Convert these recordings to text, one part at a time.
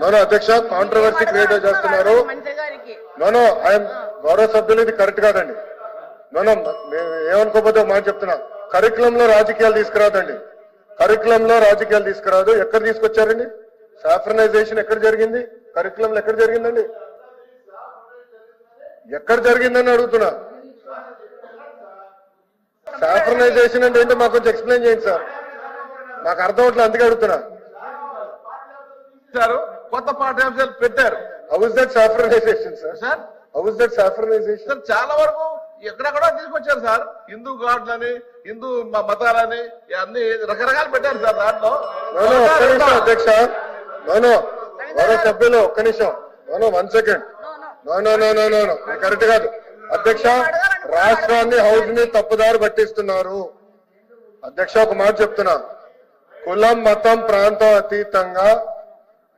No no అధ్యక్ష controversy create చేస్తున్నారు. No no ఆయన గౌరవ సభ్యులు ఇది కరెక్ట్ కాదండి. నోనో మేము ఏమనుకోకపోతే మాట చెప్తున్నా. కరికులం లో రాజకీయాలు తీసుకురాదండి. కరికులం లో రాజకీయాలు తీసుకురాదు. ఎక్కడ తీసుకొచ్చారండి? సాఫ్రనైజేషన్ ఎక్కడ జరిగింది? కరికులం లో ఎక్కడ జరిగిందండి? ఎక్కడ జరిగిందని అడుగుతున్నా. సాఫ్రనైజేషన్ అంటే ఏంటో మాకు కొంచెం ఎక్స్ప్లెయిన్ చేయండి సార్ మాకు అర్థం అవట్లేదు అందుకే అడుగుతున్నా. కొత్త పాఠ్యాంశాలు పెట్టారు. సార్ చాలా వరకు ఎక్కడెక్కడో తీసుకొచ్చారు సార్ హిందూ గాడ్లని హిందూ మతాలని అన్ని రకరకాలు పెట్టారు సార్ దాంట్లో. నోనో అధ్యక్ష. నోనో సభ్యులు ఒక్క నిమిషం. No no one second no no no no no no correct కాదు. అధ్యక్ష రాష్ట్రాన్ని హౌస్ని తప్పుదారి పట్టిస్తున్నారు. అధ్యక్ష ఒక మాట చెప్తున్నా. కులం మతం ప్రాంతం అతీతంగా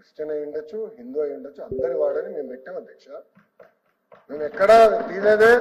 క్రిస్టియన్ అయి ఉండొచ్చు హిందూ అయి ఉండొచ్చు అందరి వాడని మేము పెట్టాం అధ్యక్ష. మేము ఎక్కడ తీసేదే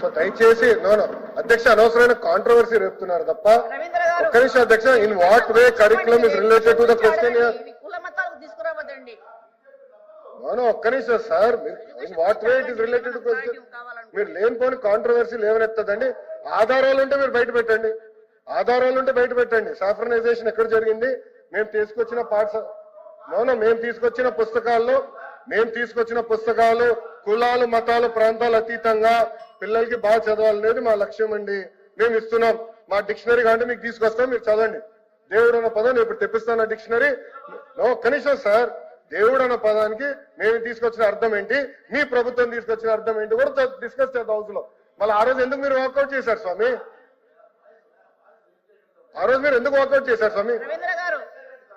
సో దయచేసి నోనో అధ్యక్ష అనవసరమైన కాంట్రవర్సీ రేపుతున్నారు తప్ప ఒక్క నిమిషం అధ్యక్ష in what way curriculum is related to the question no no ఒక్క నిమిషం sir in what way it is related to question మీరు లేనిపోని కాంట్రవర్సీ లేవనెత్తదండి. ఆధారాలు ఉంటే మీరు బయట పెట్టండి. ఆధారాలు ఉంటే బయట పెట్టండి. సాఫ్రనైజేషన్ ఎక్కడ జరిగింది? మేము తీసుకొచ్చిన పాఠశ అవునా మేము తీసుకొచ్చిన పుస్తకాల్లో మేము తీసుకొచ్చిన పుస్తకాలు కులాలు మతాలు ప్రాంతాలు అతీతంగా పిల్లలకి బాగా చదవాలనేది మా లక్ష్యం అండి. మేము ఇస్తున్నాం. మా డిక్షనరీ కాబట్టి మీకు తీసుకొస్తాం మీరు చదవండి. దేవుడు అన్న పదం నేను ఇప్పుడు తెప్పిస్తాను డిక్షనరీ. కనీసం సార్ దేవుడు అన్న పదానికి మేము తీసుకొచ్చిన అర్థం ఏంటి? మీ ప్రభుత్వం తీసుకొచ్చిన అర్థం ఏంటి? కూడా డిస్కస్ చేద్దాం హౌస్లో మళ్ళీ ఆ రోజు ఎందుకు మీరు వాకౌట్ చేశారు స్వామి? ఆ రోజు మీరు ఎందుకు వాకౌట్ చేశారు స్వామి?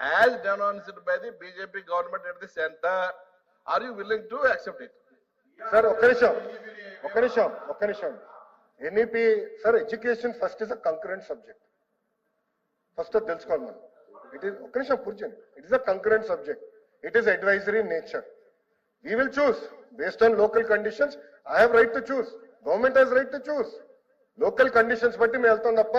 as denounced by the BJP government at the center, are you willing to accept it? Sir ఒక్క నిమిషం ఒక్క నిమిషం ఒక్క నిమిషం. NEP sir education first is a concurrent subject first అది తెలుసుకోవాలి మనం. ఇట్ ఈస్ ఒక్క నిమిషం కూర్చోండి. It is a concurrent subject it is advisory nature we will choose based on local conditions I have right to choose government has right to choose local conditions బట్టి మేము వెళ్తాం తప్ప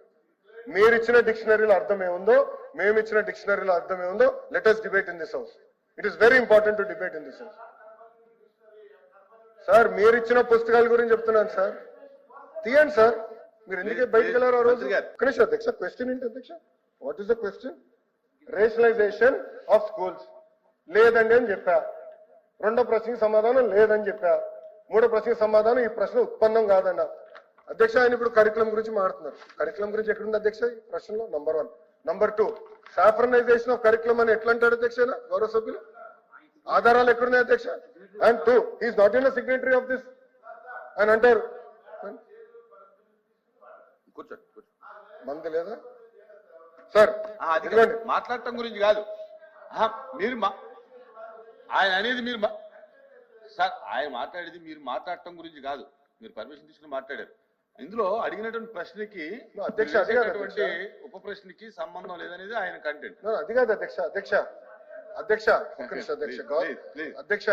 మీరు ఇచ్చిన డిక్షనరీలో అర్థం ఏముందో మేము ఇచ్చిన డిక్షనరీలో అర్థం ఏముందో let us debate in this house it is very important to debate in this house sir మీరు ఇచ్చిన పుస్తకాల గురించి చెప్తున్నాను సార్ తీయండి సార్ మీరు ఎందుకే బయటకు వెళ్ళారు ఆ రోజు? నిమిషం అధ్యక్ష క్వశ్చన్ ఏంటి అధ్యక్ష? What is the question rationalisation of schools లేదండి అని చెప్పా. రెండో ప్రశ్నకి సమాధానం లేదని చెప్పా. మూడో ప్రశ్నకి సమాధానం ఈ ప్రశ్న ఉత్పన్నం కాదన్న. అధ్యక్ష ఆయన ఇప్పుడు కరికులం గురించి మాట్లాడుతున్నారు. కరికులం గురించి ఎక్కడుంది అధ్యక్ష? ఈ ప్రశ్నలో number one number two saffronisation of curriculum అని ఎట్లా అంటాడు అధ్యక్ష? గౌరవ సభ్యులు? ఆధారాలు ఎక్కడున్నాయి అధ్యక్ష? And two is not in signatory of this ఆయన అంటారు. కూర్చోండి కూర్చోండి. మంది లేదా? సార్ మాట్లాడటం గురించి కాదు. మీరు మా ఆయన అనేది మీరు మా- సార్ ఆయన మాట్లాడేది మీరు మాట్లాడటం గురించి కాదు. మీరు పర్మిషన్ తీసుకుని మాట్లాడారు. ఇందులో అడిగినటువంటి ప్రశ్నకి అధ్యక్ష, అది అధ్యక్ష. ఉప ప్రశ్నకి సంబంధం లేదనేది ఆయన కంటెంట్ అది కాదు అధ్యక్ష అధ్యక్ష. అధ్యక్ష అధ్యక్ష. అధ్యక్ష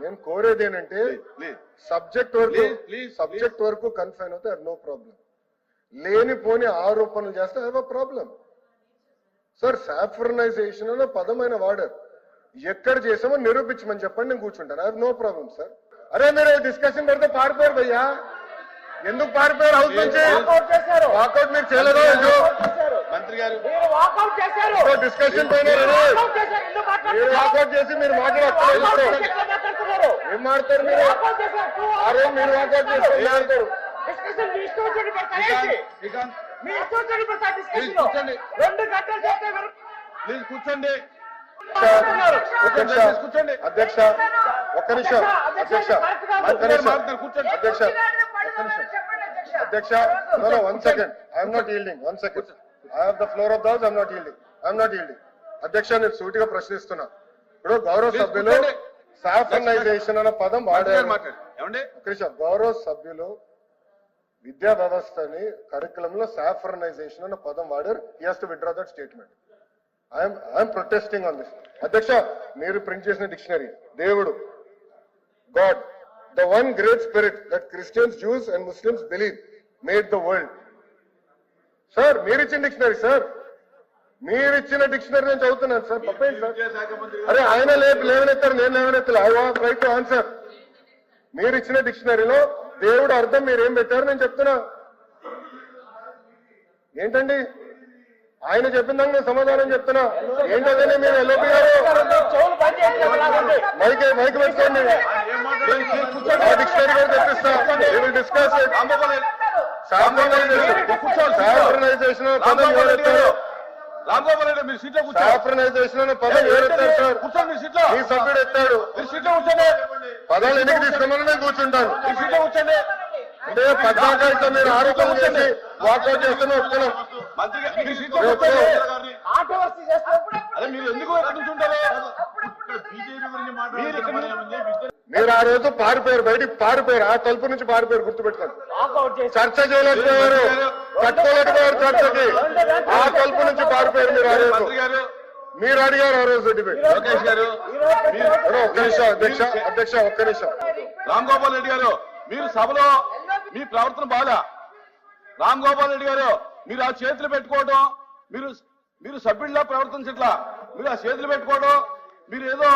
నేను కోరేది ఏంటంటే సబ్జెక్ట్ వరకు సబ్జెక్ట్ వరకు కన్ఫైన్ అవుతే నో ప్రాబ్లం. లేనిపోని ఆరోపణలు చేస్తే హ్యావ్ ప్రాబ్లం. సార్ సాఫ్రనైజేషన్ అనే పదమైన వాడారు. ఎక్కడ చేసామో నిరూపించమని చెప్పండి నేను కూర్చుంటాను. Have no problem sir. అరే మీరు డిస్కషన్ పెడితే పారిపోయారు భయ్యా. ఎందుకు పారిపోయారు హౌస్ నుంచి? వాకౌట్ మీరు చేయలేదా? మంత్రి గారు. డిస్కషన్ పైన వాకౌట్ మీరు చేసి మీరు మాట్లాడుతున్నారు? ఏం మాట్లాడతారు మీరు అరే మీరు వాకౌట్ చేస్తే ఏం మాట్లాడతారు డిస్కషన్ మీ ఇష్టం వచ్చినట్టు పెడతారు ఏంటి? శ్రీకాంత్. శ్రీకాంత్ మీ ఇష్టం వచ్చినట్టు పెడతారు డిస్కషన్ కూర్చోండి. రెండు గంటలు కూర్చోండి. కూర్చోండి. అధ్యక్ష ఒక్క నిమిషం అధ్యక్ష ఒక్క నిమిషం కూర్చోండి. అధ్యక్ష అధ్యక్ష no one second I'm not yielding one second I have the floor of I'm not yielding I'm not yielding అధ్యక్ష నేను సూటిగా ప్రశ్నిస్తున్నా. ఇప్పుడు గౌరవ సభ్యులు కూర్చోండి. సాఫర్నైజేషన్ అన్న పదం వాడారు. నిమిషం. గౌరవ సభ్యులు విద్యా వ్యవస్థని కరికులం లో సాఫ్రనైజేషన్ అన్న పదం వాడారు. He has to withdraw that statement I'm I'm protesting on this అధ్యక్ష మీరు ప్రింట్ చేసిన డిక్షనరీ దేవుడు God the one great spirit that Christians Jews and Muslims believe made the world sir మీరు ఇచ్చిన డిక్షనరీ సార్ మీరు ఇచ్చిన డిక్షనరీ నేను చదువుతున్నాను సార్? తప్పేంటి సార్ అరే ఆయన లేవనెత్తారు నేను లేవనెత్తలే. I want right to answer మీరు ఇచ్చిన డిక్షనరీలో దేవుడు అర్థం మీరు ఏం పెట్టారు నేను చెప్తున్నా. ఏంటండి? ఆయన చెప్పిన నేను సమాధానం చెప్తున్నా. ఏంటంటే మీరు ఎల్ఓపి గారు. మైక్ మైక్ పెట్టుకోండి. డిక్షనరీ కూడా తెప్పిస్తా. డిస్కస్ సాఫ్రనైజేషన్ పదం ఎవరెత్తారు అనే పదం ఎవరెత్తారు సార్? మీ సభ్యుడు ఎత్తాడు. పదాలు ఎన్నికి తీసుకోమని నేను కూర్చుంటాను. కూర్చోండి. అంటే పద్నాలుగు మీరు చేసి వాకౌట్ చేస్తూనే గారు మీరు ఆ రోజు పారిపోయారు బయటికి పారిపోయారు. ఆ తలుపు నుంచి పారిపోయారు గుర్తుపెట్టుకోండి. చర్చ చేయలేకపోయారు. కట్టుకోలేకపోయారు చర్చకి. ఆ తలుపు నుంచి పారిపోయారు మీరు ఆ రోజు. మంత్రి గారు మీరు అడిగారు ఆ రోజు డిబేట్. లోకేష్ గారు ఒక్క నిమిషం అధ్యక్ష అధ్యక్ష ఒక్క నిమిషం. రామ్ గోపాల్ రెడ్డి గారు మీరు సభలో మీ ప్రవర్తన బాగా. రామ్ గోపాల్ రెడ్డి గారు మీరు ఆ చేతులు పెట్టుకోవడం మీరు మీరు సభ్యుల్లా ప్రవర్తించట్లా. మీరు ఆ చేతులు పెట్టుకోవడం మీరు ఏదో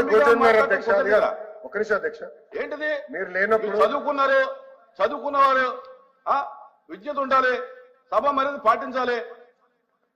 నిమిషం అధ్యక్ష. ఏంటిది? మీరు లేనప్పుడు చదువుకున్నారు చదువుకున్నవారు ఆ విద్యత ఉండాలి సభ మర్యాద పాటించాలి